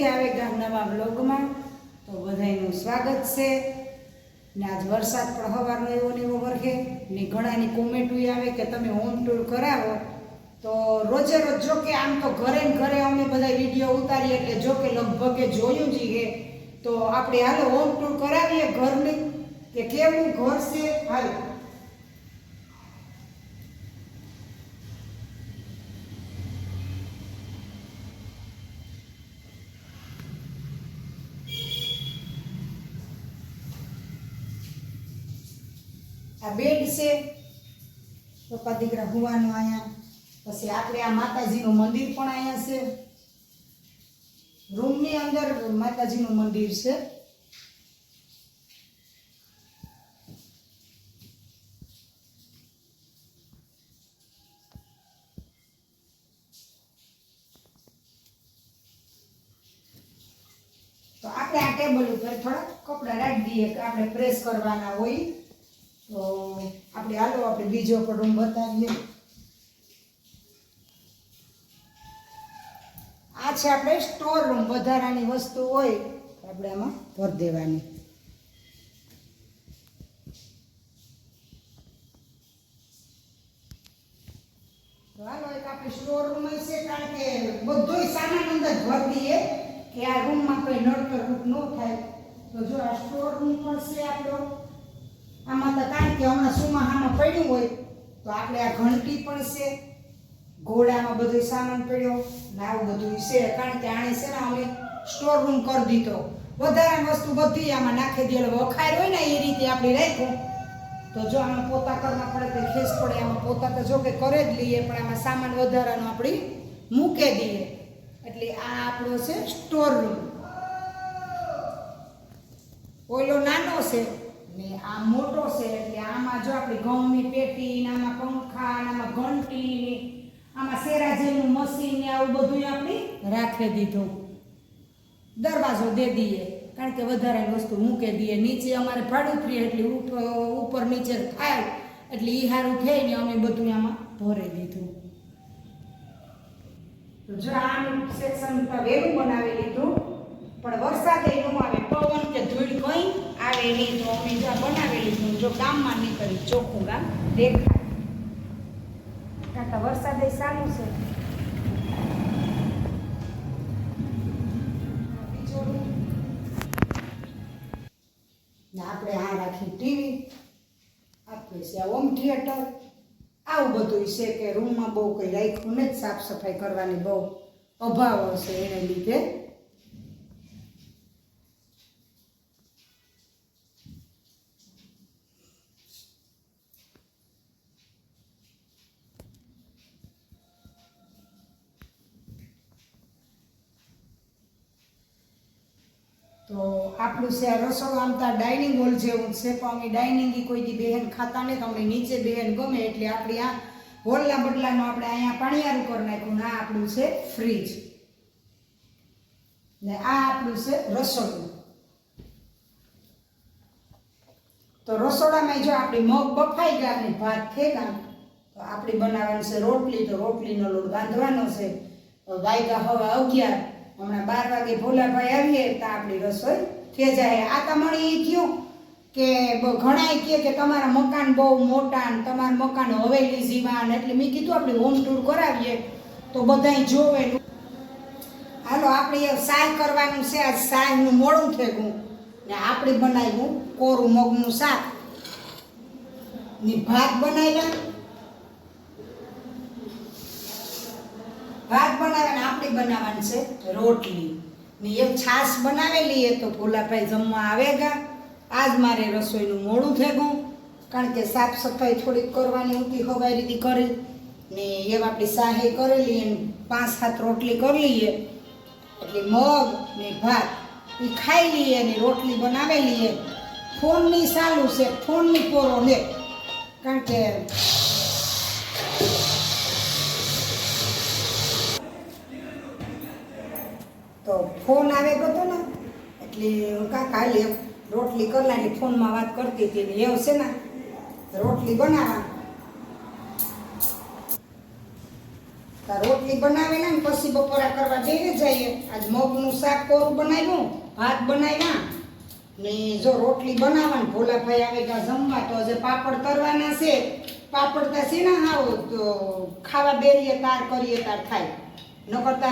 ફરીથી આવે ગામના બ્લોગમાં તો બધાયનું સ્વાગત છે. ને આજ વરસાદ પણ હવારનો એવો ને એવો વરખે ને ઘણાની કોમેન્ટો આવે કે તમે હોમ ટૂર કરાવો. તો રોજે રોજ જો કે આમ તો ઘરે ને ઘરે અમે બધા વીડિયો ઉતારીએ એટલે જો કે લગભગે જોયું જઈએ તો આપણે હાલો હોમ ટૂર કરાવીએ ઘરની. કે કેવું ઘર છે? હાલો. આ બેડ છે પપ્પા દીકરા હુવાનું અહીંયા પછી આપણે આ માતાજીનું મંદિર પણ અહીંયા છે રૂમની અંદર માતાજીનું મંદિર છે તો આપણે આ ટેબલ ઉપર થોડા કપડાં રાખી દઈએ કે આપણે પ્રેસ કરવાના હોય. તો આપણે હાલો, આપણે બીજો પણ બતાવીએ. આ છે આપણે સ્ટોર રૂમ વધારાની વસ્તુ હોય આપણે આમાં ભરી દેવાની. છે, કારણ કે બધોય સામાન અંદર ભરી દઈએ કે આ રૂમમાં કોઈ નડતર ન થાય. તો જો આ સ્ટોર રૂમ પણ છે આપણો આમાં તો કારણ કે હમણાં સુમાહામાં પડ્યું હોય, તો આપણે આ ઘંટી પણ છે. ઘોડામાં બધો સામાન પડ્યો ને આવું બધું છે. કારણ કે આણે છે ને અમે સ્ટોર રૂમ કરી દીધો. વધારાની વસ્તુ બધી આમાં નાખી દે એટલે વખાર હોય ને એ રીતે આપણે રાખ્યું. તો જો આમાં પોતા કરવા પડે તો ખેસ પડે. આમાં પોતા તો જો કે કરે જ લઈએ, પણ આમાં સામાન વધારાનો આપણે મૂકે દઈએ. એટલે આ આપણો છે સ્ટોર રૂમ ઓઈલો નાનો છે. આ મોટો છે એટલે આમાં જો આપણે ઘઉંની પેટી આમાં પંખા આમાં ઘંટી ને આમાં સેરાજીનું મશીન ને આવું બધું આપણે રાખી દીધું. દરવાજો દે દઈએ. કારણ કે વધારે વસ્તુ મૂકી દઈએ. નીચે અમારે ભાડું ફ્રી એટલે ઉપર નીચે થાય. એટલે એ સારું થઈને અમે બધું આમાં ભરી દીધું. તો જો આ સેક્શન વહેલું બનાવી લીધું. પણ વરસાદ એ ન આવે પવન કે ધૂળ કંઈ આવે નહીં, તો અમે જ્યાં બનાવેલી હું જો ગામમાં નીકળી ચોખ્ખું ગામ દેખાય. વરસાદ એ સારું છે આપણે આ રાખી ટીવી, આપણે છે હોમ થિયેટર. આવું બધું છે કે રૂમમાં બહુ કંઈ રાખ્યું ને જ સાફ સફાઈ કરવાની બહુ અભાવ હશે એને લીધે. તો આપણું છે રસોડું, આમ તો ડાઇનિંગ હોલ જેવું છે, પણ અમે ડાઇનિંગ કોઈ દી બહેન ખાતા નહીં તો અમને નીચે બહેન ગમે એટલે આપણે આ હોલના બદલામાં આપણે અહીંયા પાણીયારું કરી નાખ્યું ને આ આપણું છે ફ્રીજ ને આ આપણું છે રસોડું. તો રસોડામાં જો આપણી મગ બફાઈ ગયા ને ભાત થેગા તો આપણે બનાવવાનું છે રોટલી, તો રોટલીનો લોટ બાંધવાનો છે. વાયગા હવે અગિયાર હમણાં બાર વાગે ભોલાભાઈ આવીએ તો આપણી રસોઈ થઈ જાય. આ તમારે એ થયું કે ઘણા કહે કે તમારા મકાન બહુ મોટા ને તમારા મકાન હવેલી જીવાન એટલે મેં કીધું આપણે હોમ ટૂર કરાવીએ તો બધાય જોવે. હાલો, આપણે સાય કરવાનું છે. આ સાયનું મોડું થયું ને આપણે બનાવ્યું કોરું મગનું શાક. ને ભાત બનાવ્યા. ભાત બનાવે ને આપણી બનાવવાની છે રોટલી. ને એક છાશ બનાવેલી એ તો ભોલાભાઈ જમવા આવે ગા. આજ મારે રસોઈનું મોડું થઈ કારણ કે સાફ સફાઈ થોડીક કરવાની હતી હવાઈ રીતે કરી. ને એમ આપણી સાહે કરેલી અને પાંચ સાત રોટલી કરી લઈએ. એટલે મગ ને ભાત એ ખાઈ લઈએ ને રોટલી બનાવી લઈએ. ફોનની સારું છે, ફોનની પોરો લે કારણ કે ફોન આવે ગયો ને? એટલે હું કાકા લે રોટલી કરનારી ફોનમાં વાત કરતી હતી ને એવું છે ને? રોટલી બનાવવા રોટલી બનાવેલા ને પછી બપોરા કરવા બેસી જઈએ. આજ મગનું શાક કોરું બનાવ્યું? ભાત બનાવ્યા. ને જો રોટલી બનાવવાની, ભોલાભાઈ આવે ત્યાં જમવા, તો હજે પાપડ તરવાના છે. પાપડ તા છે ને હાવ, તો ખાવા બેરીએ તાર કરીએ, તાર થાય. ન કરતા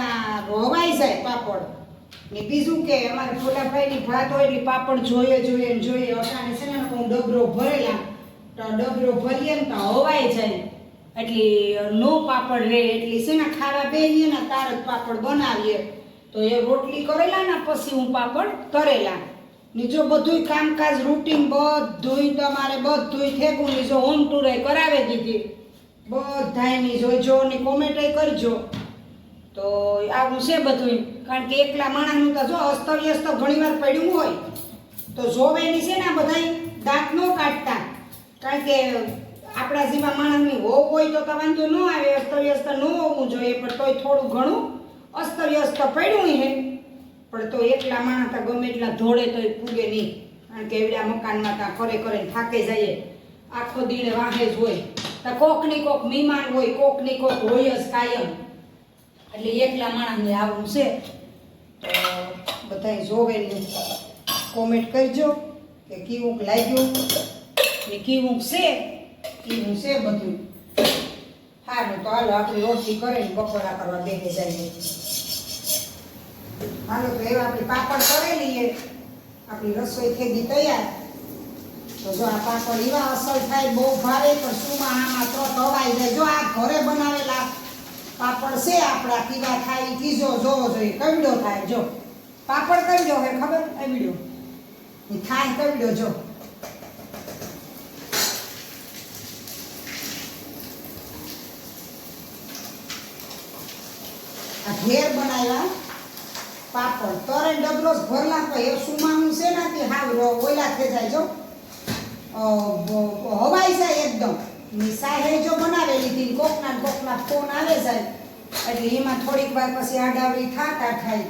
હવાઈ જાય પાપડ. ને બીજું કે અમારે ફોટાભાઈની ભાત હોય એટલે પાપડ જોઈએ જોઈએ ને જોઈએ. અટાણે છે ને હું ડબરો ભરેલા. તો ડબરો ભરીએ ને તો હવાઈ જાય. એટલે નો પાપડ રહે એટલે છે ને ખાવા બેહીએ ને તાર જ પાપડ બનાવીએ. તો એ રોટલી કરેલા ને પછી હું પાપડ કરેલા ને જો બધુંય કામકાજ રૂટીન બધુંય તમારે બધુંય ફેંકું ને જો હોમ ટૂરે કરાવી દીધી. બધાયની જોઈજો ને કોમેન્ટ કરજો. તો આવું છે બધુંય. કારણ કે એકલા માણસનું તો જો અસ્તવ્યસ્ત ઘણીવાર પડ્યું હોય, તો જોવેની છે ને બધા દાંત ન કાઢતા. કારણ કે આપણા જેવા માણસની હોવ હોય તો વાંધો ન આવે, અસ્તવ્યસ્ત ન હોવું જોઈએ, પણ તોય થોડું ઘણું અસ્તવ્યસ્ત પડ્યું હે પણ તો એકલા માણસ ગમે એટલા ધોળે તોય પૂગે નહીં. કારણ કે એવડા મકાનમાં ત્યાં કરે થાકે જઈએ આખો દીને વાહે જ હોય. તો કોકની કોક મહેમાન હોય, કોકની કોક હોય જ કાયમ. એટલે એકલા માણસને આવું છે. તો બધાય જોવે કોમેન્ટ કરજો કે કેવું લાગ્યું કે કેવું છે કેવું છે બધું. સારું તો હાલો આપણી રોટલી કરીને બપોરા કરવા બેસી જઈએ હાલો, તો એવા આપણી પાપડ કરેલી એ આપણી રસોઈ થઈ તૈયાર. તો જો આ પાપડ એવા અસર થાય બહુ ભાવે પણ શુંમાં આમાં તો તળાઈ જાય. જો આ ઘરે બનાવેલા પાપડ છે આપણા કીધા થાય કીજો જોવો જોઈએ, કવડો થાય, જો. પાપડ કવડો હોય, ખબર? કવડો થાય કવડો, જો. આ ઘેર બનાવ્યા પાપડ. તરે ડબલો ભરલા તો એ સુમાનું છે ને તે હાવ ઓલા થઈ જાય, જો. હવાઈ જાય એકદમ. ની સાહે જો બનાવેલી હતી કોકના કોકના ફોન આવે જાય એટલે એમાં થોડીક વાર પછી આડાવડી થાતા થાય.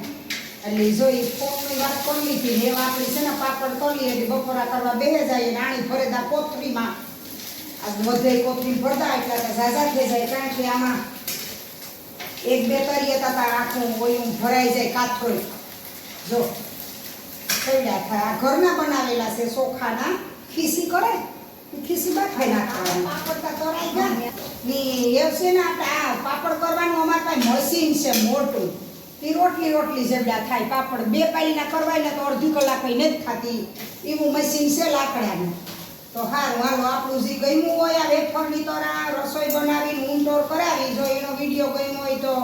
એટલે જો એ ફોનની વાત કરવી હતી ને એવા આપણી છે ને પાપડ કરી એટલે બપોરા કરવા બેહે જાય નાની ફરેદા કોથળીમાં. આ વધે કોથળી ભરતા એટલે ઝાઝા થઈ જાય કારણ કે આમાં એક બે તરીએ તા, આખું ઓયું ભરાઈ જાય કાથોય. જો કઈડા થાય આ ઘરના બનાવેલા છે ચોખાના ખીસી કરે? ઈ ખીસી બાફાઈ નાખવાની તો ની એ છે આ પાપડ કરવાનું અમારે પાસે મશીન છે, મોટું. ઈ રોટલી રોટલી જેવડા થાય પાપડ. બે પાલીના કરવાય તો અડધી કલાક નથી ખાતી. એવું મશીન છે લાકડાનું. તો હારું, હાલો, આપણું જે ગમ્યું હોય, આ વેફરની તરા રસોઈ બનાવીને ઊંડોર કરાવી. જો વીડિયો ગમ્યો હોય તો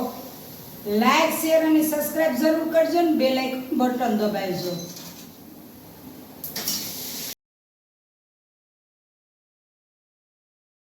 લાઈક શેર અને સબસ્ક્રાઇબ જરૂર કરજો ને બે લાઈક બટન દબાવજો.